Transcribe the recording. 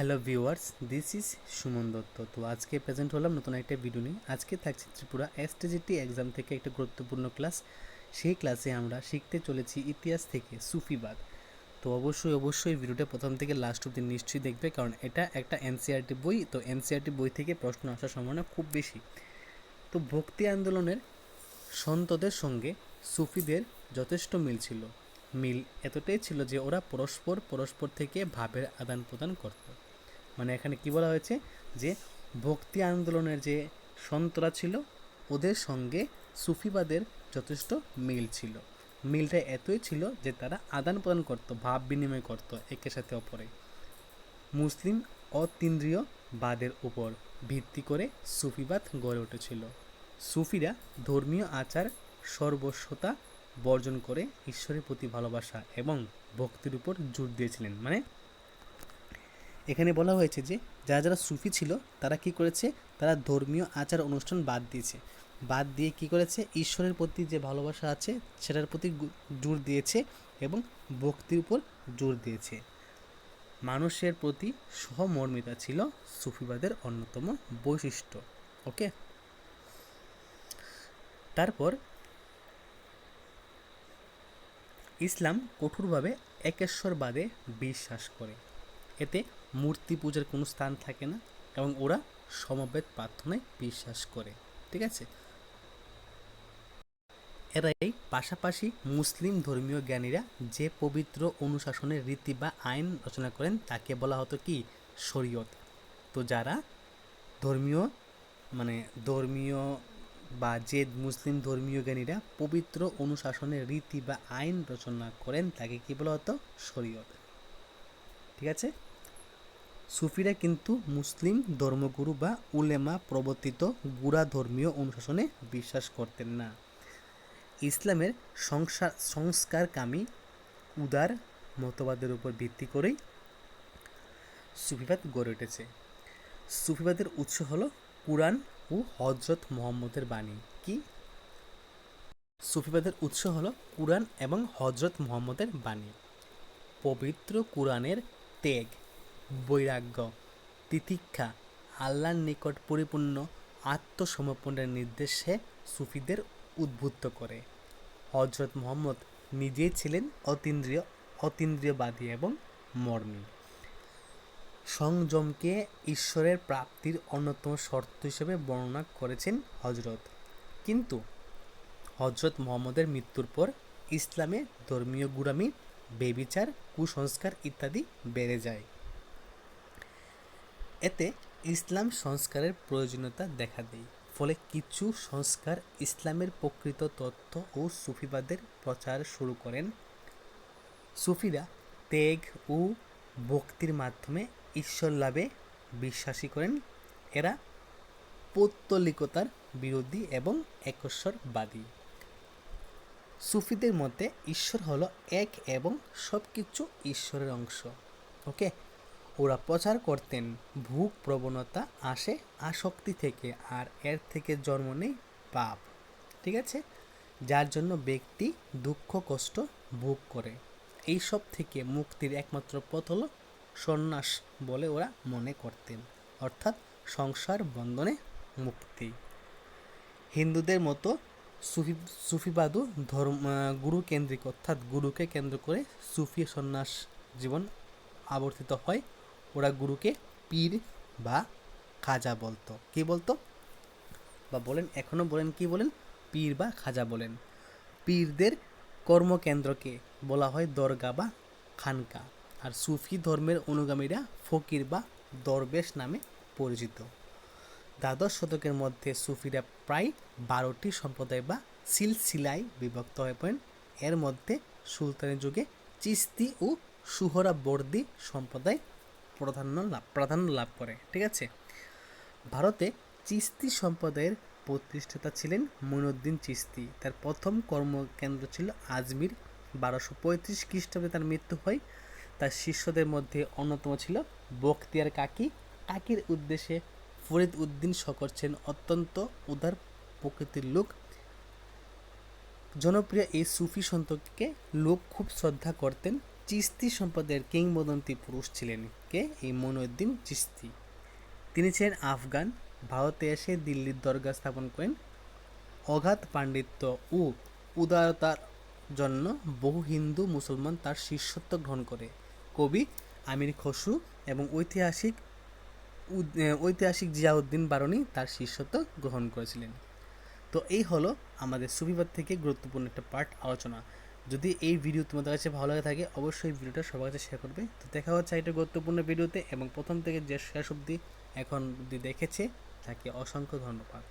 Hello viewers, this is Suman Dutta. তো আজকে present হলাম নতুন একটা ভিডিও নিয়ে। আজকে থাকছে ত্রিপুরা এসটিজিটি এক্সাম থেকে একটা গুরুত্বপূর্ণ ক্লাস সেই ক্লাসে আমরা শিখতে চলেছি ইতিহাস থেকে সুফিবাদ। তো অবশ্যই অবশ্যই ভিডিওটা প্রথম থেকে লাস্ট অব্দি নিশ্চয়ই দেখবে, কারণ এটা একটা এনসিআরটি বই। তো এনসিআরটি বই থেকে প্রশ্ন আসার সম্ভাবনা খুব বেশি। তো ভক্তি আন্দোলনের সন্তদের সঙ্গে সুফিদের যথেষ্ট মিল ছিল। মিল এতটাই ছিল যে ওরা পরস্পর পরস্পর থেকে ভাবের আদান প্রদান করত। মানে এখানে কি বলা হয়েছে? যে ভক্তি আন্দোলনের যে সন্তরা ছিল, ওদের সঙ্গে সুফিবাদের যথেষ্ট মিল ছিল। মিলটা এতই ছিল যে তারা আদান প্রদান করতো, ভাব বিনিময় করতো একের সাথে অপরে। মুসলিম অতীন্দ্রিয় বাদের উপর ভিত্তি করে সুফিবাদ গড়ে উঠেছিল। সুফিরা ধর্মীয় আচার সর্বস্বতা বর্জন করে ঈশ্বরের প্রতি ভালোবাসা এবং ভক্তির উপর জোর দিয়েছিলেন। মানে এখানে বলা হয়েছে যে, যারা যারা সুফি ছিল, তারা কি করেছে? তারা ধর্মীয় আচার অনুষ্ঠান বাদ দিয়েছে। বাদ দিয়ে কি করেছে? ঈশ্বরের প্রতি যে ভালোবাসা আছে, সেটার প্রতি জোর দিয়েছে এবং ভক্তির উপর জোর দিয়েছে। মানুষের প্রতি সহমর্মিতা ছিল সুফিবাদের অন্যতম বৈশিষ্ট্য। ওকে? তারপর, ইসলাম কঠোরভাবে একেশ্বরবাদে বিশ্বাস করে। এতে মূর্তি পূজার কোনো স্থান থাকে না এবং ওরা সমবেত প্রার্থনায় বিশ্বাস করে, ঠিক আছে? এরাই পাশাপাশি মুসলিম ধর্মীয় জ্ঞানীরা যে পবিত্র অনুশাসনের রীতি বা আইন রচনা করেন তাকে বলা হতো কি? শরীয়ত। তো যারা ধর্মীয় মানে ধর্মীয় বা যে মুসলিম ধর্মীয় জ্ঞানীরা পবিত্র অনুশাসনের রীতি বা আইন রচনা করেন তাকে কি বলা হতো? শরীয়ত। ঠিক আছে? সুফিরা কিন্তু মুসলিম ধর্মগুরু বা উলেমা প্রবর্তিত গুড়া ধর্মীয় অনুশাসনে বিশ্বাস করতেন না। ইসলামের সংসার সংস্কারকামী উদার মতবাদের উপর ভিত্তি করেই সুফিবাদ গড়ে উঠেছে। সুফিবাদের উৎস হলো কুরআন ও হজরত মোহাম্মদের বাণী। কি? সুফিবাদের উৎস হলো কুরআন এবং হজরত মোহাম্মদের বাণী। পবিত্র কুরআনের ত্যাগ বৈরাগ্য, তিতিক্ষা, আল্লাহর নিকট পরিপূর্ণ আত্মসমর্পণের নির্দেশে সুফিদের উদ্বুদ্ধ করে। হজরত মোহাম্মদ নিজেই ছিলেন অতীন্দ্রিয়, অতীন্দ্রিয়বাদী এবং মর্মী। সংযমকে ঈশ্বরের প্রাপ্তির অন্যতম শর্ত হিসেবে বর্ণনা করেছেন হজরত কিন্তু হজরত মোহাম্মদের মৃত্যুর পর ইসলামে ধর্মীয় গুরামি বেবিচার, কুসংস্কার ইত্যাদি বেড়ে যায়। এতে ইসলাম সংস্কারের প্রয়োজনীয়তা দেখা দেয়। ফলে কিছু সংস্কার ইসলামের প্রকৃত তত্ত্ব ও সুফিবাদের প্রচার শুরু করেন। সুফিরা ত্যাগ ও ভক্তির মাধ্যমে ঈশ্বর লাভে বিশ্বাসী করেন। এরা পৌত্তলিকতার বিরোধী এবং একশ্বরবাদী সুফিদের মতে ঈশ্বর হলো এক এবং সব কিছু ঈশ্বরের অংশ। ওকে? ওরা প্রচার করতেন। ভূক প্রবণতা আসে আসক্তি থেকে আর এর থেকে জন্ম নেই পাপ ঠিক আছে? যার জন্য ব্যক্তি দুঃখ কষ্ট ভোগ করে। এইসব থেকে মুক্তির একমাত্র পথ হলো সন্ন্যাস বলে ওরা মনে করতেন অর্থাৎ সংসার বন্ধনে মুক্তি। হিন্দুদের মতো সুফি সুফিবাদু ধর্ম আহ, গুরু কেন্দ্রিক অর্থাৎ গুরুকে কেন্দ্র করে সুফি সন্ন্যাস জীবন আবর্তিত হয়। ওরা গুরুকে পীর বা খাজা বলতো। কি বলতো? বা বলেন এখনও বলেন কি বলেন? পীর বা খাজা বলেন। পীরদের কর্মকেন্দ্রকে বলা হয় দরগা বা খানকা। আর সুফি ধর্মের অনুগামীরা ফকির বা দরবেশ নামে পরিচিত। দ্বাদশ শতকের মধ্যে সুফিরা প্রায় বারোটি সম্প্রদায় বা সিলসিলায় বিভক্ত হয়ে পড়েন। এর মধ্যে সুলতানি যুগে চিস্তি ও সুহরাবর্দী সম্প্রদায় প্রাধান্য লাভ প্রাধান্য লাভ করে, ঠিক আছে? ভারতে চিস্তি সম্প্রদায়ের প্রতিষ্ঠাতা ছিলেন মঈনুদ্দিন চিস্তি। তার প্রথম কর্মকেন্দ্র ছিল আজমির। বারোশো পঁয়ত্রিশ খ্রিস্টাব্দে তার মৃত্যু হয়। তার শিষ্যদের মধ্যে অন্যতম ছিল বখতিয়ার কাকি। কাকির উদ্দেশ্যে ফরিদ উদ্দিন শকর ছিলেন অত্যন্ত উদার প্রকৃতির লোক। জনপ্রিয় এই সুফি সন্তকে লোক খুব শ্রদ্ধা করতেন। চিস্তি সম্প্রদায়ের কিংবদন্তি পুরুষ ছিলেন। কে? এই মনুদ্দিন চিস্তি তিনি ছিলেন আফগান, ভারতে এসে দিল্লির দরগা স্থাপন করেন। অগাধ পাণ্ডিত্য ও উদারতার জন্য বহু হিন্দু মুসলমান তার শিষ্যত্ব গ্রহণ করে। কবি আমির খসরু এবং ঐতিহাসিক ঐতিহাসিক জিয়াউদ্দিন বারণী তার শিষ্যত্ব গ্রহণ করেছিলেন। তো এই হলো আমাদের সুফিবাদ থেকে গুরুত্বপূর্ণ একটা পার্ট আলোচনা। যদি এই ভিডিও তোমাদের কাছে ভালো লাগে থাকে, অবশ্যই ভিডিওটা সবার কাছে শেয়ার করবে। তো দেখা হচ্ছে একটা গুরুত্বপূর্ণ ভিডিওতে এবং প্রথম থেকে যে শেষ অবধি এখন অবধি দেখেছে, তাকে অসংখ্য ধন্যবাদ।